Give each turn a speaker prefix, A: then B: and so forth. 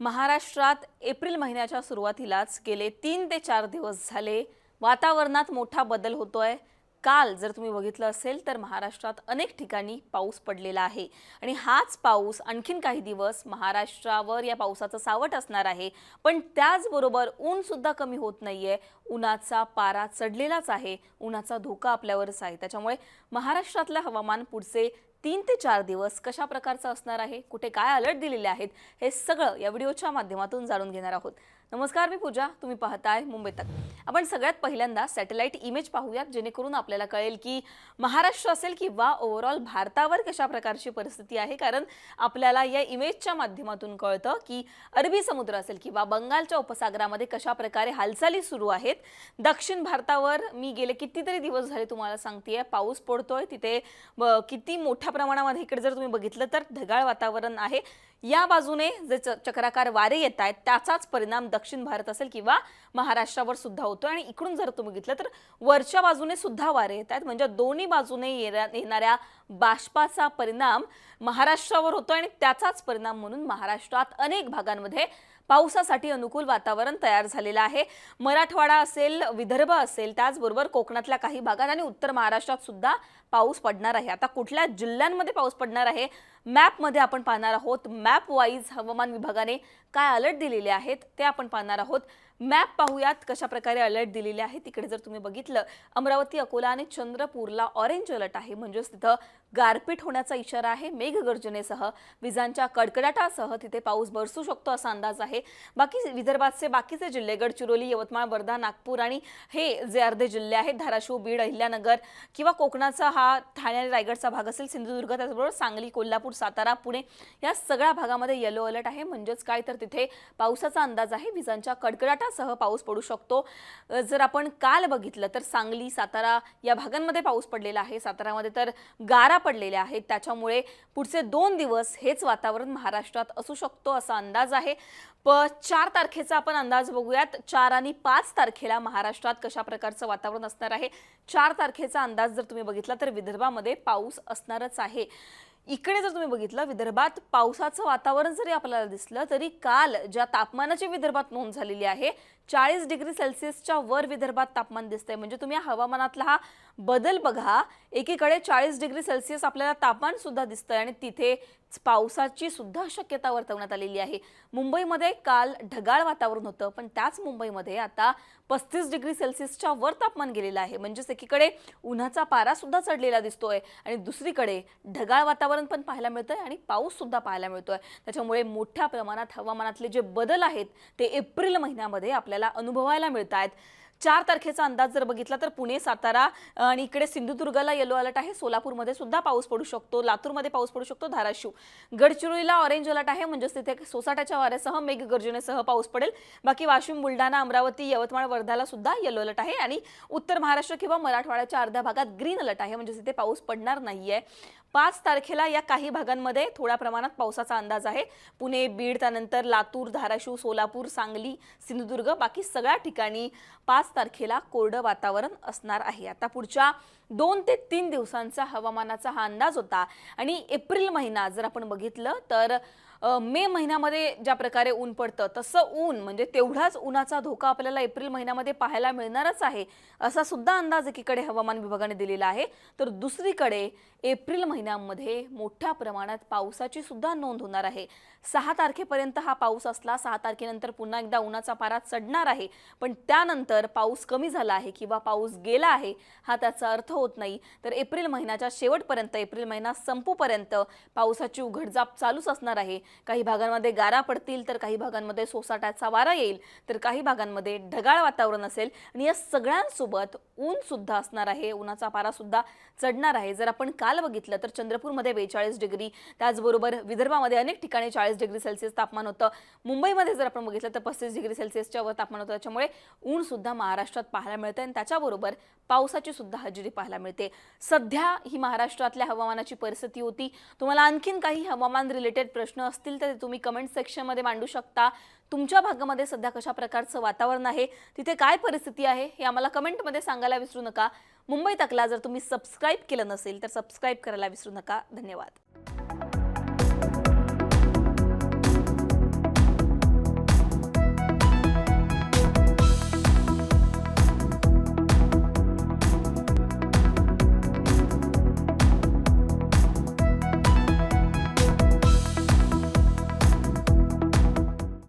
A: महाराष्ट्रात एप्रिल महिन्याच्या सुरुवातीलाच गेले तीन ते चार दिवस झाले. वातावरणात मोठा बदल होतोय. काल जर तुम्ही बघितलं असेल तर महाराष्ट्रात अनेक ठिकाणी पाऊस पडलेला आहे. आणि हाच पाऊस आणखीन काही दिवस महाराष्ट्रावर या पावसाचं सावट असणार आहे. पण त्याचबरोबर ऊनसुद्धा कमी होत नाही आहे उन्हाचा पारा चढलेलाच आहे. उन्हाचा धोका आपल्यावरच आहे. त्याच्यामुळे महाराष्ट्रातलं हवामान पुढचे तीन ते चार दिवस कशा प्रकारचं असणार आहे? कुठे काय अलर्ट दिलेले आहेत? हे सगळं या व्हिडिओच्या माध्यमातून जाणून घेणार आहोत. नमस्कार मी पूजा. तुम्ही पाहताय मुंबई तक. आपण सगळ्यात पहिल्यांदा सॅटेलाइट इमेज पाहूयात जेणेकरून आपल्याला कळेल की महाराष्ट्र असेल किंवा ओव्हरऑल भारतावर कशा प्रकारची परिस्थिती आहे. कारण आपल्याला या इमेजच्या माध्यमातून कळतं की अरबी समुद्र असेल किंवा बंगालच्या उपसागरामध्ये कशा प्रकारे हालचाली सुरू आहेत. दक्षिण भारतावर मी गेले कितीतरी दिवस झाले तुम्हाला सांगतेय पाऊस पडतोय. तिथे किती मोठ्या प्रमाणामध्ये इकडे जर तुम्ही बघितलं तर ढगाळ वातावरण आहे. या बाजूने जे च- चक्राकार वारे येत आहेत त्याचाच परिणाम दक्षिण भारत असेल किंवा महाराष्ट्रावर सुद्धा होतो. आणि इकडून जर तुम्ही घेतलं तर वरच्या बाजूने सुद्धा वारे येत आहेत म्हणजे दोन्ही बाजूने येणाऱ्या बाष्पाचा परिणाम महाराष्ट्रावर होतो आणि त्याचाच परिणाम म्हणून महाराष्ट्रात अनेक भागांमध्ये पावसासाठी अनुकूल वातावरण तयार झालेलं आहे. मराठवाडा असेल विदर्भ असेल त्याचबरोबर कोकणातल्या काही भागात आणि उत्तर महाराष्ट्रात सुद्धा पाऊस पडणार आहे. आता कुठल्या जिल्ह्यांमध्ये पाऊस पडणार आहे? मॅपमध्ये आपण पाहणार आहोत मॅप वाईज हवामान विभागाने काय अलर्ट दिलेले आहेत ते आपण पाहणार आहोत. मॅप पाहूयात कशा प्रकारे अलर्ट दिलेले आहेत. तिकडे जर तुम्ही बघितलं अमरावती अकोला आणि चंद्रपूरला ऑरेंज अलर्ट आहे. म्हणजेच तिथं गारपीट होण्याचा इशारा आहे. मेघगर्जनेसह विजांच्या कडकडाटासह तिथे पाऊस बरसू शकतो असा अंदाज आहे. बाकी विदर्भातचे बाकीचे जिल्हे गडचिरोली यवतमाळ वर्धा नागपूर आणि हे जे अर्धे जिल्हे आहेत धाराशिव बीड अहिल्यानगर किंवा कोकणाचा हा ठाणे आणि रायगडचा भाग असेल सिंधुदुर्ग त्याचबरोबर सांगली कोल्हापूर सातारा पुणे या सगळ्या भागामध्ये येलो अलर्ट आहे. म्हणजेच काय तर तिथे पावसाचा अंदाज आहे. विजांच्या कडकडाटासह पाऊस पडू शकतो. जर आपण काल बघितलं तर सांगली सातारा या भागांमध्ये पाऊस पडलेला आहे. सातारामध्ये तर गारा पडलेल्या आहेत. त्याच्यामुळे पुढचे दोन दिवस हेच वातावरण महाराष्ट्रात असू शकतो असा अंदाज आहे. प चार तारखेचा आपण अंदाज बघूयात. चार आणि पाच तारखेला महाराष्ट्रात कशा प्रकारचं वातावरण असणार आहे? चार तारखेचा अंदाज जर तुम्ही बघितला तर विदर्भामध्ये पाऊस असणारच आहे. इकडे जर तुम्ही बघितलं विदर्भात पावसाचं वातावरण जरी आपल्याला दिसलं तरी काल ज्या तापमानाची विदर्भात नोंद झालेली आहे चाळीस डिग्री सेल्सिअसच्या वर विदर्भात तापमान दिसतंय. म्हणजे तुम्ही हवामानातला हा बदल बघा. एकीकडे चाळीस डिग्री सेल्सिअस आपल्याला तापमान सुद्धा दिसतंय आणि तिथे पावसाची सुद्धा शक्यता वर्तवण्यात आलेली आहे. मुंबईमध्ये काल ढगाळ वातावरण होतं पण त्याच मुंबईमध्ये आता पस्तीस डिग्री सेल्सिअसच्या वर तापमान गेलेलं आहे. म्हणजेच एकीकडे उन्हाचा पारा सुद्धा चढलेला दिसतोय आणि दुसरीकडे ढगाळ वातावरण पण पाहायला मिळतंय आणि पाऊस सुद्धा पाहायला मिळतोय. त्याच्यामुळे मोठ्या प्रमाणात हवामानातले जे बदल आहेत ते एप्रिल महिन्यामध्ये आपल्याला अनुभवायला मिळत आहेत चार तारखेचा अंदाज जर बघितला तर पुणे सातारा आणि इकडे सिंधुदुर्गला येलो अलर्ट आहे. सोलापूरमध्ये सुद्धा पाऊस पडू शकतो. लातूरमध्ये पाऊस पडू शकतो. धाराशिव. गडचिरोलीला ऑरेंज अलर्ट आहे. म्हणजेच तिथे सोसाट्याच्या वाऱ्यासह मेघगर्जनेसह पाऊस पडेल. बाकी वाशिम बुलढाणा अमरावती यवतमाळ वर्धाला सुद्धा येलो अलर्ट आहे. आणि उत्तर महाराष्ट्र किंवा मराठवाड्याच्या अर्ध्या भागात ग्रीन अलर्ट आहे. म्हणजे तिथे पाऊस पडणार नाहीये. पाच तारखेला या काही भागांमध्ये थोड्या प्रमाणात पावसाचा अंदाज आहे. पुणे बीड त्यानंतर लातूर धाराशिव सोलापूर सांगली सिंधुदुर्ग बाकी सगळ्या ठिकाणी पाच तारखेला कोरडं वातावरण असणार आहे. आता पुढच्या दोन ते तीन दिवसांचा हवामानाचा हा अंदाज होता. आणि एप्रिल महिना जर आपण बघितलं तर मे महिन्यामध्ये ज्या प्रकारे ऊन पडतं तसं ऊन म्हणजे तेवढाच उन्हाचा धोका आपल्याला एप्रिल महिन्यामध्ये पाहायला मिळणारच आहे असा सुद्धा अंदाज एकीकडे हवामान विभागाने दिलेला आहे. तर दुसरीकडे एप्रिल महिन्यामध्ये मोठ्या प्रमाणात पावसाची सुद्धा नोंद होणार आहे. सहा तारखेपर्यंत हा पाऊस असला सहा तारखेनंतर पुन्हा एकदा उन्हाचा पारा चढणार आहे. पण त्यानंतर पाऊस कमी झाला आहे किंवा पाऊस गेला आहे हा त्याचा अर्थ होत नाही. तर एप्रिल महिन्याच्या शेवटपर्यंत एप्रिल महिना संपूपर्यंत पावसाची उघडजाप चालूच असणार आहे. काही भागांमध्ये गारा पडतील तर काही भागांमध्ये सोसाट्याचा वारा येईल तर काही भागांमध्ये ढगाळ वातावरण असेल आणि या सगळ्यांसोबत ऊन सुद्धा असणार आहे उन्हाचा पारा सुद्धा चढणार आहे. जर आपण काल बघितलं तर चंद्रपूरमध्ये बेचाळीस डिग्री त्याचबरोबर विदर्भामध्ये अनेक ठिकाणी चाळीस डिग्री सेल्सिअस तापमान होतं. मुंबईमध्ये जर आपण बघितलं तर पस्तीस डिग्री सेल्सिअसच्या वर तापमान होतं. त्याच्यामुळे ऊन सुद्धा महाराष्ट्रात पाहायला मिळतं आणि त्याच्याबरोबर पावसाची सुद्धा हजेरी पाहायला मिळते. सध्या ही महाराष्ट्रातल्या हवामानाची परिस्थिती होती. तुम्हाला आणखीन काही हवामान रिलेटेड प्रश्न असतील तर ते तुम्ही कमेंट सेक्शनमध्ये मांडू शकता. तुमच्या भागामध्ये सध्या कशा प्रकारचं वातावरण आहे? तिथे काय परिस्थिती आहे? हे आम्हाला कमेंटमध्ये सांगायला विसरू नका. मुंबई तकला जर तुम्ही सबस्क्राईब केलं नसेल तर सबस्क्राईब करायला विसरू नका. धन्यवाद.